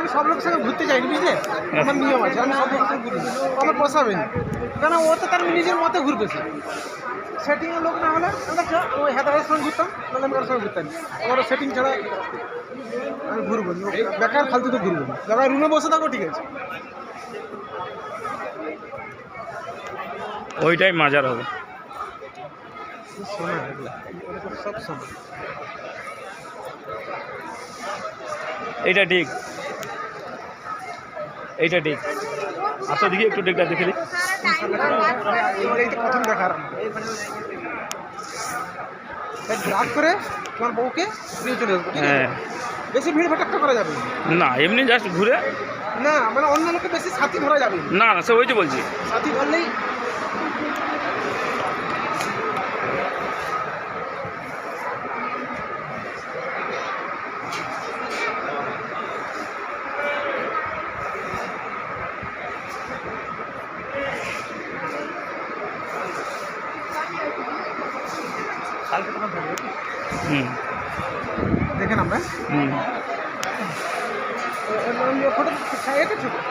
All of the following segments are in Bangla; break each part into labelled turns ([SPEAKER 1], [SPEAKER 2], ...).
[SPEAKER 1] আমি সব লোকের সঙ্গে ঘুরতে যাইনি বুঝলে? আমার নিয়ম আছে আমি সব লোকের সঙ্গে ঘুরি। আমার পোষাবে না। কেন ও তো তার নিজের মতে ঘুরবে সে সেটিংয়ের লোক না হলে ওই হেদারের সঙ্গে ঘুরতাম নাহলে আমি কারোর সঙ্গে ঘুরতাম। আমার সেটিং ছাড়া আমি ঘুরবো না। বেকার ফালতু তো ঘুরবো না। যারা রুমে বসে থাকো ঠিক আছে।
[SPEAKER 2] ওইটাই মাজার হবে। এইটা ঠিক। এইটা ঠিক আচ্ছা দেখি একটু ডেকটা দেখে
[SPEAKER 1] তো প্রথম দেখার রাত করে তোমার বউকে নিয়ে চলে আসব
[SPEAKER 2] হ্যাঁ।
[SPEAKER 1] বেশি ভিড় ভাটাক্কা করা যাবে না।
[SPEAKER 2] এমনি জাস্ট ঘুরে
[SPEAKER 1] না মানে অন্য লোকে বেশি সাথী ধরা যাবে না।
[SPEAKER 2] না সে ওই যে বলছি।
[SPEAKER 1] সাথী ধরলেই
[SPEAKER 2] হুম।
[SPEAKER 1] দেখেন আমরা
[SPEAKER 2] হুম।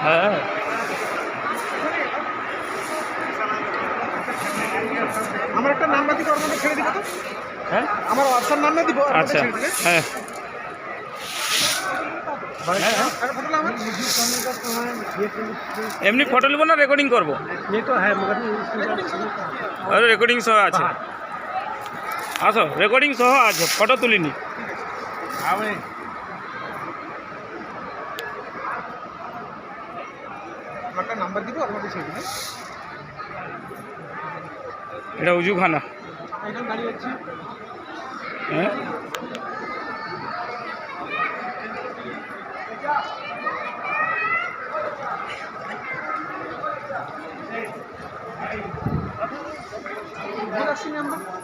[SPEAKER 2] হ্যাঁ।
[SPEAKER 1] আমার একটা নাম্বার তো?
[SPEAKER 2] হ্যাঁ?
[SPEAKER 1] আমার নাম্বার দিব
[SPEAKER 2] আচ্ছা, হ্যাঁ।, হ্যাঁ, হ্যাঁ। এমনি ফটো নেব না রেকর্ডিং করব? রেকর্ডিং সহ আছে। আসো রেকর্ডিং সহ আছে ফটো তুলিনি
[SPEAKER 1] নাম্বার দিব
[SPEAKER 2] এটা উজুখানা
[SPEAKER 1] দাঁড়িয়ে আছি
[SPEAKER 2] হ্যাঁ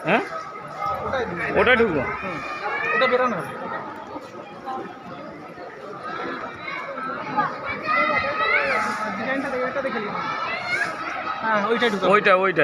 [SPEAKER 2] হ্যাঁ ওটা ঢুকবো
[SPEAKER 1] ওটা বেরানো। হ্যাঁ ওইটাই
[SPEAKER 2] ওইটা ওইটাই
[SPEAKER 1] ওইটা, ওইটা।